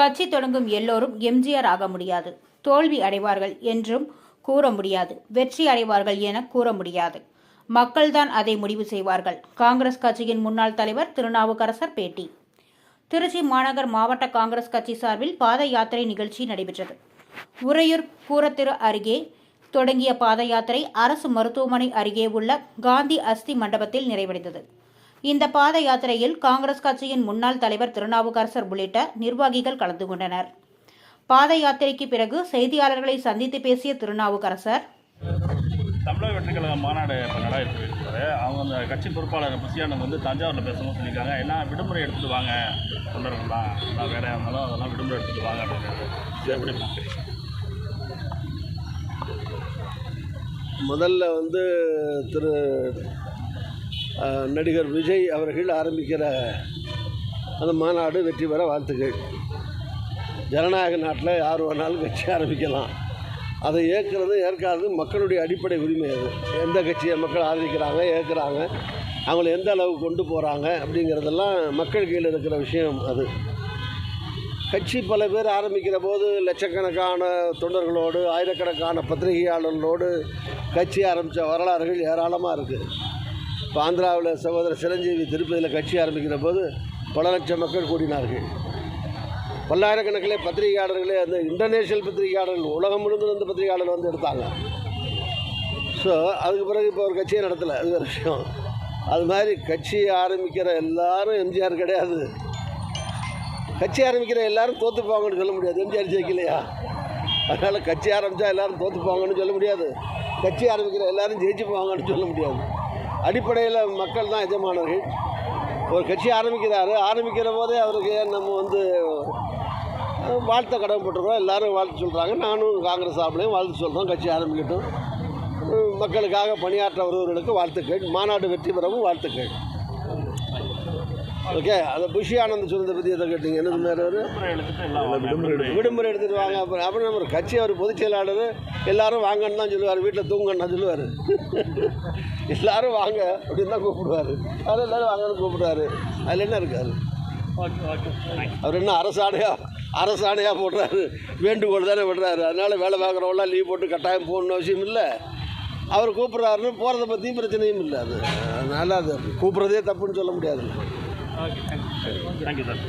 கட்சி தொடங்கும் எல்லோரும் எம்ஜிஆர் ஆக முடியாது. தோல்வி அடைவார்கள் என்றும் கூற முடியாது. வெற்றி அடைவார்கள் என கூற முடியாது. மக்கள்தான் அதை முடிவு செய்வார்கள். காங்கிரஸ் கட்சியின் முன்னாள் தலைவர் திருநாவுக்கரசர் பேட்டி. திருச்சி மாநகர் மாவட்ட காங்கிரஸ் கட்சி சார்பில் பாத யாத்திரை நிகழ்ச்சி நடைபெற்றது. உறையூர் கூரத்திரு அருகே தொடங்கிய பாத யாத்திரை அரசு மருத்துவமனை அருகே உள்ள காந்தி அஸ்தி மண்டபத்தில் நிறைவடைந்தது. இந்த பாத யாத்திரையில் காங்கிரஸ் கட்சியின் முன்னாள் தலைவர் திருநாவுக்கரசர் உள்ளிட்ட நிர்வாகிகள் கலந்து கொண்டனர். பாத யாத்திரைக்கு பிறகு செய்தியாளர்களை சந்தித்து பேசிய திருநாவுக்கரசர் தமிழக வெற்றி கழக மாநாடு இப்போ நடைபெற்று இருக்கிறது அவங்க அந்த கட்சி பொறுப்பாளர் புசியானந்த் வந்து தஞ்சாவூரில் பேசணும்னு சொல்லியிருக்காங்க. எல்லாம் விடுமுறை எடுத்துகிட்டு வாங்க தொண்டர்கள்லாம் எல்லாம் வேலையாக இருந்தாலும் அதெல்லாம் விடுமுறை எடுத்துகிட்டு வாங்க அப்படின்றது. இது எப்படி முதல்ல வந்து திரு நடிகர் விஜய் அவர்கள் ஆரம்பிக்கிற அந்த மாநாடு வெற்றி பெற வாழ்த்துக்கள். ஜனநாயக நாட்டில் யார் வேணாலும் கட்சி ஆரம்பிக்கலாம். அதை ஏற்கிறது ஏற்காதது மக்களுடைய அடிப்படை உரிமை அது. எந்த கட்சியை மக்கள் ஆதரிக்கிறாங்க ஏற்கிறாங்க அவங்கள எந்த அளவுக்கு கொண்டு போகிறாங்க அப்படிங்கிறதெல்லாம் மக்கள் கீழே இருக்கிற விஷயம் அது. கட்சி பல பேர் ஆரம்பிக்கிற போது லட்சக்கணக்கான தொண்டர்களோடு ஆயிரக்கணக்கான பத்திரிகையாளர்களோடு கட்சி ஆரம்பித்த வரலாறுகள் ஏராளமாக இருக்குது இப்போ ஆந்திராவில் சகோதரர் சிரஞ்சீவி திருப்பதியில் கட்சி ஆரம்பிக்கிற போது பல லட்சம் மக்கள் கூடினார்கள். பல்லாயிரக்கணக்கிலே பத்திரிகையாளர்களே அந்த இன்டர்நேஷ்னல் பத்திரிகையாளர்கள் உலகம் முழுவதும் வந்து பத்திரிகையாளர்கள் வந்து எடுத்தாங்க. ஸோ அதுக்கு பிறகு இப்போ ஒரு கட்சியை நடத்தலை. அது ஒரு விஷயம். அது மாதிரி கட்சி ஆரம்பிக்கிற எல்லாரும் எம்ஜிஆர் கிடையாது. கட்சி ஆரம்பிக்கிற எல்லாரும் தோற்று போவாங்கன்னு சொல்ல முடியாது. எம்ஜிஆர் ஜெயிக்கலையா? அதனால் கட்சி ஆரம்பித்தா எல்லாரும் தோற்று போவாங்கன்னு சொல்ல முடியாது. கட்சி ஆரம்பிக்கிற எல்லாரும் ஜெயிச்சு போவாங்கன்னு சொல்ல முடியாது. அடிப்படையில் மக்கள் தான் எஜமானர்கள். ஒரு கட்சி ஆரம்பிக்கிறாரு. ஆரம்பிக்கிற போதே அவருக்கு நம்ம வந்து வாழ்த்த கடமைப்பட்டுருக்கோம் எல்லோரும் வாழ்த்து சொல்கிறாங்க நானும் காங்கிரஸ் சார்பிலையும் வாழ்த்து சொல்கிறோம் கட்சி ஆரம்பிக்கட்டும். மக்களுக்காக பணியாற்ற வருவர்களுக்கு வாழ்த்துக்கள். மாநாடு வெற்றி பெறவும் வாழ்த்துக்கள். ஓகே அந்த புஷி ஆனந்த் சொன்னதை பற்றி எதை கேட்டீங்க. என்ன சொன்னார் அவர்? விடுமுறை எடுத்துட்டு எல்லாம் வாங்க. அப்புறம் அப்புறம் நம்ம கட்சி அவர் பொதுச் செயலாளர். எல்லாரும் வாங்கன்னு தான் சொல்லுவார். வீட்டில் தூங்கன்னு தான் சொல்லுவார். எல்லாரும் வாங்க அப்படின்னு தான் கூப்பிடுவார். அதில் எல்லாரும் வாங்கன்னு கூப்பிடுவாரு. அதில் என்ன இருக்காரு அவர் என்ன அரசாணையாக அரசாணையாக போடுறாரு. வேண்டுகோள் தானே விடுறாரு. அதனால் வேலை பார்க்குறவங்களாம் லீவ் போட்டு கட்டாயம் போகணுன்னு அவசியம் இல்லை. அவர் கூப்பிட்றாருன்னு போகிறத பற்றியும் பிரச்சனையும் இல்லை அது. அதனால் அது கூப்பிட்றதே தப்புன்னு சொல்ல முடியாது. Okay thank you thank you sir